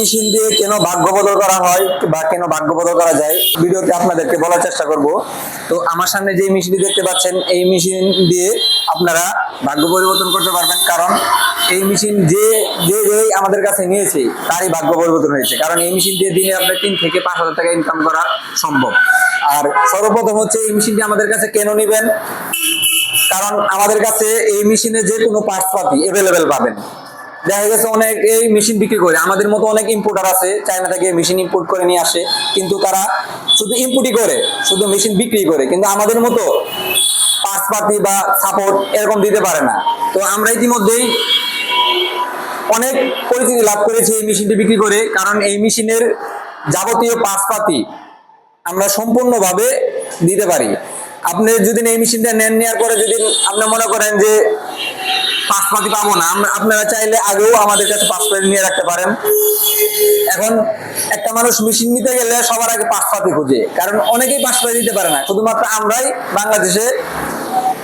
Machine দিয়ে কেন ভাগ্য বদল করা হয় বা কেন ভাগ্য বদল করা যায়, ভিডিওতে আপনাদেরকে বলার চেষ্টা করব। তো আমার সামনে যে মেশিনটি দেখতে পাচ্ছেন, এই মেশিন দিয়ে আপনারা ভাগ্য পরিবর্তন করতে পারবেন। কারণ এই মেশিন যে যে যে আমাদের কাছে নিয়েছে, তারই ভাগ্য পরিবর্তন হয়েছে। কারণ এই মেশিন দিয়ে দিনে আপনার তিন থেকে পাঁচ হাজার টাকা ইনকাম করা সম্ভব। আর সর্বপ্রথম হচ্ছে এই মেশিনটি আমাদের কাছে কেন নেবেন? কারণ আমাদের কাছে এই মেশিনে যে কোনো পার্টস পাতি অ্যাভেলেবেল পাবেন। দেখা গেছে অনেক এই মেশিন বিক্রি করে। আমাদের মতো অনেক ইম্পোর্টার আছে চায়না থেকে মেশিন ইম্পোর্ট করে নিয়ে আসে, কিন্তু তারা শুধু ইম্পোর্টই করে, শুধু মেশিন বিক্রি করে। কিন্তু আমাদের মতো পার্টস পাতি বা সাপোর্ট এরকম দিতে পারে না। তো আমরা ইতিমধ্যেই অনেক পরিচিতি লাভ করেছি এই মেশিনটি বিক্রি করে, কারণ এই মেশিনের যাবতীয় পাশপাতি আমরা সম্পূর্ণভাবে দিতে পারি। আপনি যদি এই মেশিনটা নেন নেওয়ার পরে যদি আপনি মনে করেন যে পাশপাতি পাবো না। আপনারা চাইলে আগেও আমাদের কাছে পাশপাতি নিয়ে রাখতে পারেন। এখন একটা মানুষ মেশিন নিতে গেলে সবার আগে পাশপাতি খুঁজে। কারণ অনেকেই পাশপাতি দিতে পারে না। শুধুমাত্র আমরাই বাংলাদেশে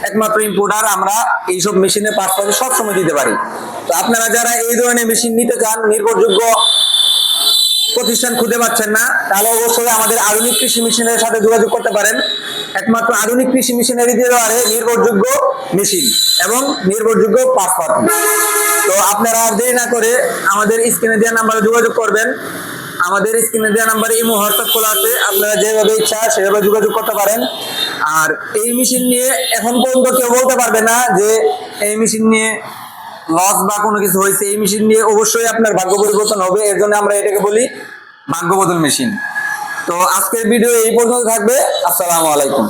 একমাত্র ইম্পোর্টার আমরা এইসব মেশিনের পাশপাতি সবসময় দিতে পারি। তো আপনারা যারা এই ধরনের মেশিন নিতে চান, নির্ভরযোগ্য প্রতিষ্ঠান খুঁজে পাচ্ছেন না, তাহলে অবশ্যই আমাদের আধুনিক কৃষি মেশিনের সাথে যোগাযোগ করতে পারেন। একমাত্র আধুনিক কৃষি মেশিনারি পারে নির্ভরযোগ্য মেশিন এবং নির্ভরযোগ্য পাসপাতি তো আপনারা আর দেরি না করে আমাদের স্ক্রিনে দেওয়া নাম্বারে যোগাযোগ করবেন। আমাদের স্ক্রিনে দেওয়া নাম্বারে ইমো হোয়াটসঅ্যাপ খোলা আছে। আপনারা যেভাবে ইচ্ছা সেভাবে যোগাযোগ করতে পারেন। আর এই মেশিন নিয়ে এখন পর্যন্ত কেউ বলতে পারবে না যে এই মেশিন নিয়ে লস বা কোনো কিছু হয়েছে। এই মেশিন নিয়ে অবশ্যই আপনার ভাগ্য পরিবর্তন হবে। এর জন্য আমরা এটাকে বলি ভাগ্য বদল মেশিন তো আজকের ভিডিও এই পর্যন্ত থাকবে। আসসালামু আলাইকুম।